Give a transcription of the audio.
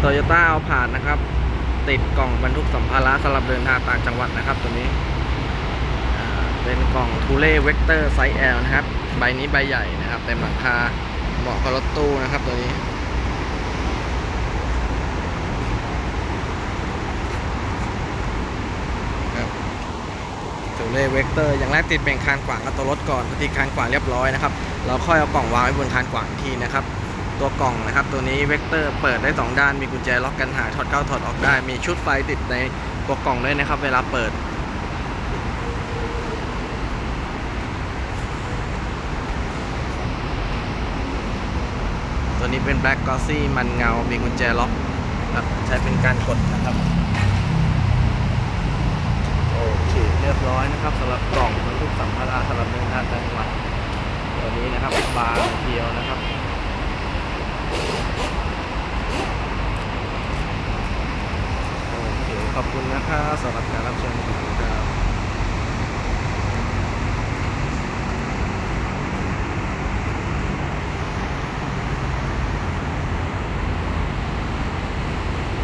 โตโยต้าเอาผ่านนะครับ ติดกล่องบรรทุกสัมภาระสำหรับเดินทางต่างจังหวัดนะครับ ตัวนี้เป็นกล่องทูเล่เวกเตอร์ไซส์ L นะครับ ใบนี้ใบใหญ่นะครับเต็มหลังคาเหมาะกับรถตู้นะครับตัวนี้ครับทูเล่เวกเตอร์อย่างแรกติดเป็นคานขวางกับตัวรถก่อนพอติดคานขวางเรียบร้อยนะครับ เราค่อยเอากล่องวางไว้บนคานขวางอีกทีนะครับ ตัวกล่องนะครับ ตัวนี้เวกเตอร์เปิดได้สองด้าน มีกุญแจล็อกกันหายถอดเข้าถอดออกได้ มีชุดไฟติดในตัวกล่องด้วยนะครับ เวลาเปิด ตัวนี้เป็นแบล็กกอซี่มันเงา มีกุญแจล็อกครับใช้เป็นการกดนะครับ โอเค เรียบร้อยนะครับสำหรับกล่องบรรทุกสัมภาระสำหรับเดินทางจังหวัดตัวนี้นะครับบางเพียวนะครับ โอเค ขอบคุณนะครับสำหรับการรับชม